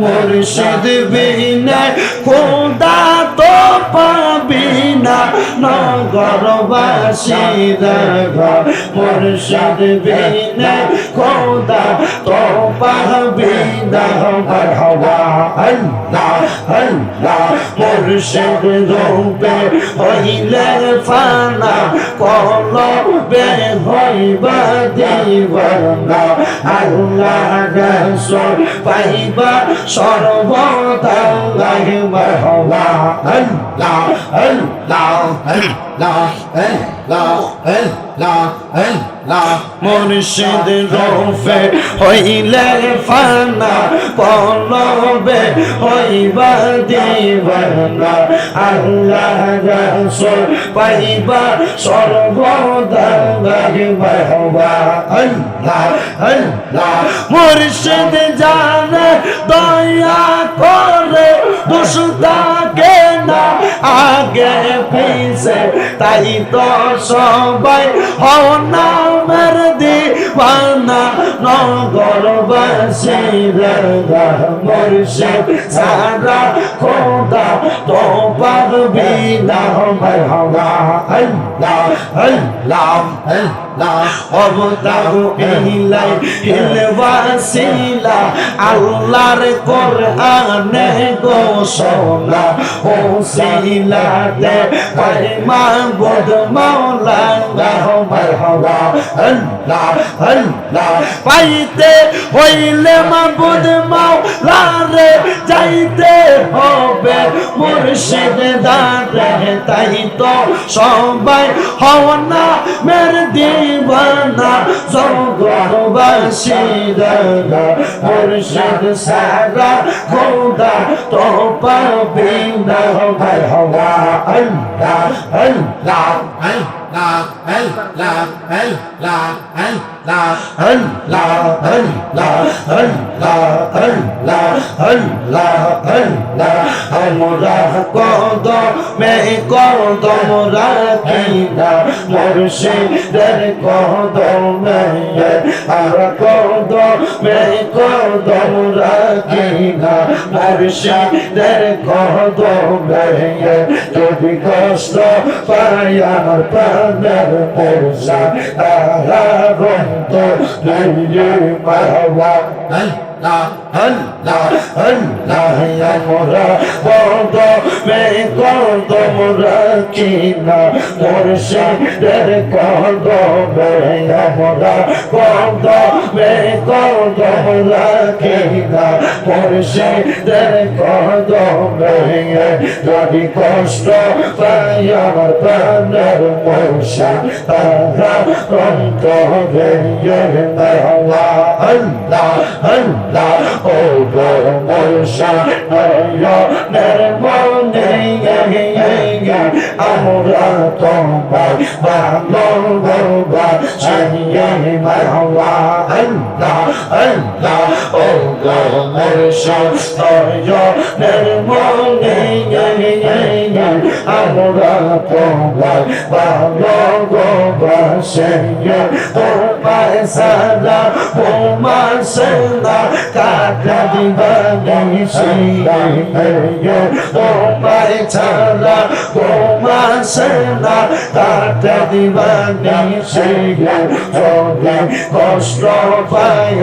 মুর্শিদ বিনা খোদা তো পাবিনা নগরবাসী মুর্শিদ বিনা খোদা তো পাবিনা হবা আল্লাহ আল্লাহ মুর্শিদ রূপে হইলে ফানা, কলবে হইবা দিবানা। আল্লাহ রসুল পাইবা সর্বদা হওয়া আল্লাহ আল্লাহ আল্লাহ আল্লাহ আল্লাহ আল্লাহ মুর্শিদ রূপে হইলে ফানা, কলবে দিবানা আল্লাহ রসুল পাইবা লাগিবা হওয়া আল্লাহ আল্লাহ মুর্শিদ জানে দয়া করে দুষ্টাকে না আগে পিছে তাই তো সবাই হও নামের নগর বাসেরা মুর্শিদ সারা খোদা তো পারবি না মরহমা আল্লাহ আল্লাহ আল্লাহ অবতার ইলাই আল্লাহর কোরআনে ঘোষণা হওয়া আল্লাহ আল্লাহ পাইতে হইলে মাবুদ মাওলা রে যাইতে হবে। মুর্শিদ দারে, তাই তো সবাই হওয়া না মের দিবানা। জগৎবাসী দাদা, মুর্শিদ সারা খোদা তো পাবি না। ভাই হওয়া আল্লাহ আল্লাহ আল্লাহ la, el, la, el, la, el. আমরা কদমে কদম রাখিলা মুর্শিদের কদমে আর কদমে কদম রাখিলা মুর্শিদের কদমে যদি কষ্ট পায়ার পানের মোর্শা তারা رنج رنج مرحبا কিনা মুর্শিদের কন্দ মেরা কন্দ মে কন্দ কিনা মুর্শিদের কন্দ মেয়ে যদি কষ্ট পাই আমার প্রাণের মশা তারা কন্ত রে আল্লাহ আল্লাহ আল্লাহ ও গো মোর্শা নয়নের মনে আমরা তোমার ভালোবাসা সাইয়ে মাহওয়া আল্লাহ আল্লাহ ও আমরা তোমার ভালো গোবাসে তোমার সাদা তোমার সেনা কাটা দিবানি সিয়া তোমার ছাড়া তোমার সেনা কাটা দিবানি কষ্ট পায়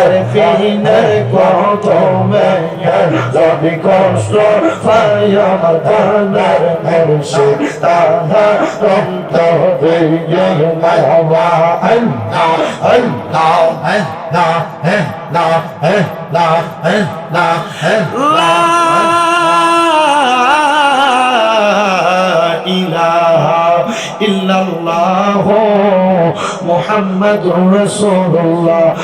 harfine kodume yer Zabi konstru fayyamadanlar Mersi daha romta biyeyme Ve enna enna enna enna enna enna enna La ilaha illallah Muhammadur Resulullah